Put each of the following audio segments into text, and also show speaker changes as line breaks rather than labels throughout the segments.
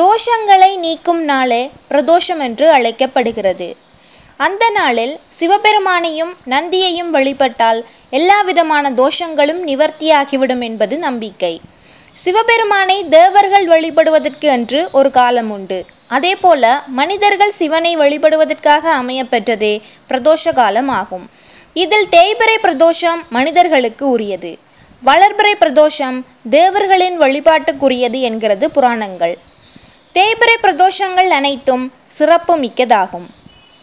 தோஷங்களை நீக்கும் நாளே பிரதோஷம் என்று அழைக்கப்படுகிறது அந்த நாளில் சிவபெருமானையும் நந்தியையும் வழிபட்டால் எல்லா விதமான தோஷங்களும் நிவர்த்தியாகிவிடும் என்பது நம்பிக்கை சிவபெருமானை தேவர்கள் வழிபடுவதற்கு என்று ஒரு காலம் உண்டு அதே போல மனிதர்கள் சிவனை வழிபடுவதற்காக அமையப்பெற்றதே பிரதோஷ காலம் ஆகும் இதில் தேய்பிரை பிரதோஷம் மனிதர்களுக்கு உரியது வளர்பிறை பிரதோஷம் தேவர்களின் வழிபாட்டுக்குரியது என்கிறது புராணங்கள் தேய்பிறை பிரதோஷங்கள் அனைத்தும் சிறப்பு மிக்கதாகும்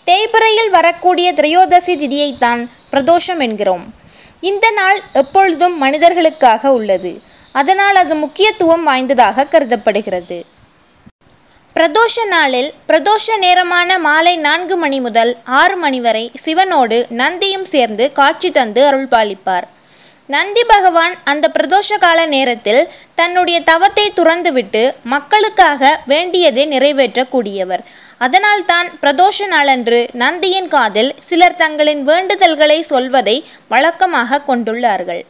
தேய்பிறையில் வரக்கூடிய திரையோதசி திதியைத்தான் பிரதோஷம் என்கிறோம் இந்த நாள் எப்பொழுதும் மனிதர்களுக்காக உள்ளது அதனால் அது முக்கியத்துவம் வாய்ந்ததாக கருதப்படுகிறது பிரதோஷ நாளில் பிரதோஷ நேரமான மாலை நான்கு மணி முதல் ஆறு மணி வரை சிவனோடு நந்தியும் சேர்ந்து காட்சி தந்து அருள்பாலிப்பார் நந்தி பகவான் அந்த பிரதோஷ கால நேரத்தில் தன்னுடைய தவத்தை துறந்துவிட்டு மக்களுக்காக வேண்டியதை நிறைவேற்றக்கூடியவர் அதனால்தான் பிரதோஷ நாளன்று நந்தியின் காதில் சிலர் தங்களின் வேண்டுதல்களை சொல்வதை வழக்கமாக கொண்டுள்ளார்கள்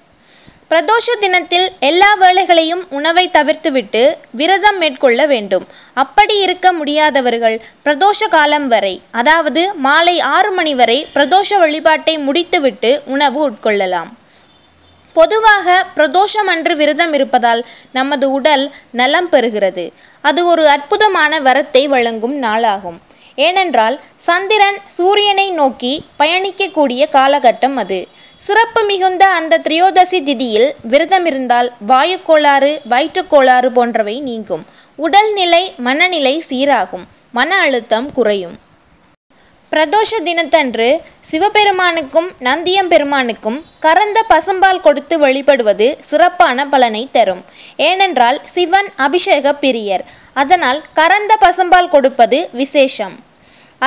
பிரதோஷ தினத்தில் எல்லா வேலைகளையும் உணவை தவிர்த்துவிட்டு விரதம் மேற்கொள்ள வேண்டும் அப்படி இருக்க முடியாதவர்கள் பிரதோஷ காலம் வரை அதாவது மாலை ஆறு மணி வரை பிரதோஷ வழிபாட்டை முடித்துவிட்டு உணவு உட்கொள்ளலாம் பொதுவாக பிரதோஷம் அன்று விரதம் இருப்பதால் நமது உடல் நலம் பெறுகிறது அது ஒரு அற்புதமான வரத்தை வழங்கும் நாளாகும் ஏனென்றால் சந்திரன் சூரியனை நோக்கி பயணிக்கக்கூடிய காலகட்டம் அது சிறப்பு மிகுந்த அந்த திரியோதசி திதியில் விரதம் இருந்தால் வாயு கோளாறு வயிற்றுக்கோளாறு போன்றவை நீங்கும் உடல்நிலை மனநிலை சீராகும் மன அழுத்தம் குறையும் பிரதோஷ தினத்தன்று சிவபெருமானுக்கும் நந்தியம் பெருமானுக்கும் கறந்த பசும்பால் கொடுத்து வழிபடுவது சிறப்பான பலனை தரும் ஏனென்றால் சிவன் அபிஷேக பிரியர் அதனால் கறந்த பசும்பால் கொடுப்பது விசேஷம்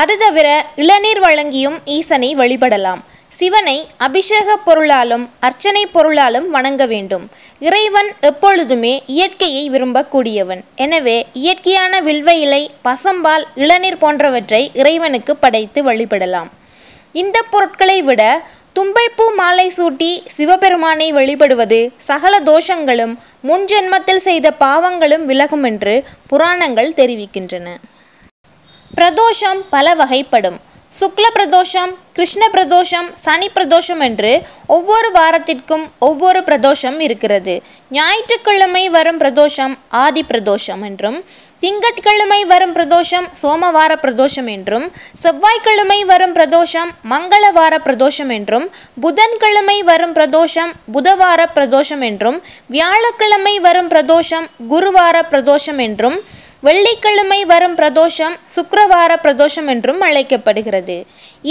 அது தவிர இளநீர் வழங்கியும் ஈசனை வழிபடலாம் சிவனை அபிஷேக பொருளாலும் அர்ச்சனை பொருளாலும் வணங்க வேண்டும் இறைவன் எப்பொழுதுமே இயற்கையை விரும்பக்கூடியவன் எனவே இயற்கையான வில்வ இலை பசம்பால் இளநீர் போன்றவற்றை இறைவனுக்கு படைத்து வழிபடலாம் இந்த பொருட்களை விட தும்பைப்பூ மாலை சூட்டி சிவபெருமானை வழிபடுவது சகல தோஷங்களும் முன் ஜென்மத்தில் செய்த பாவங்களும் விலகும் என்று புராணங்கள் தெரிவிக்கின்றன பிரதோஷம் பல வகைப்படும் சுக்ல பிரதோஷம் கிருஷ்ண பிரதோஷம் சனி பிரதோஷம் என்று ஒவ்வொரு வாரத்திற்கும் ஒவ்வொரு பிரதோஷம் இருக்கிறது ஞாயிற்றுக்கிழமை வரும் பிரதோஷம் ஆதி பிரதோஷம் என்றும் திங்கட்கிழமை வரும் பிரதோஷம் சோமவார பிரதோஷம் என்றும் செவ்வாய்க்கிழமை வரும் பிரதோஷம் மங்களவார பிரதோஷம் என்றும் புதன்கிழமை வரும் பிரதோஷம் புதவார பிரதோஷம் என்றும் வியாழக்கிழமை வரும் பிரதோஷம் குருவார பிரதோஷம் என்றும் வெள்ளிக்கிழமை வரும் பிரதோஷம் சுக்கரவார பிரதோஷம் என்றும் அழைக்கப்படுகிறது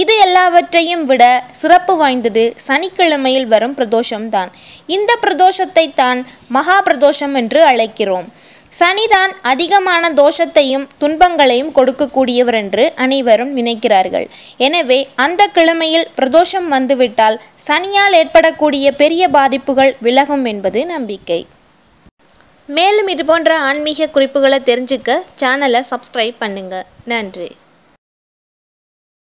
இது எல்லாவற்றையும் விட சிறப்பு வாய்ந்தது சனிக்கிழமையில் வரும் பிரதோஷம்தான் இந்த பிரதோஷத்தை தான் மகா பிரதோஷம் என்று அழைக்கிறோம் சனிதான் அதிகமான தோஷத்தையும் துன்பங்களையும் கொடுக்கக்கூடியவர் என்று அனைவரும் நினைக்கிறார்கள் எனவே அந்த கிழமையில் பிரதோஷம் வந்துவிட்டால் சனியால் ஏற்படக்கூடிய பெரிய பாதிப்புகள் விலகும் என்பது நம்பிக்கை
மேலும் இது போன்ற ஆன்மீக குறிப்புகளை தெரிஞ்சுக்க சேனலை சப்ஸ்கிரைப் பண்ணுங்க நன்றி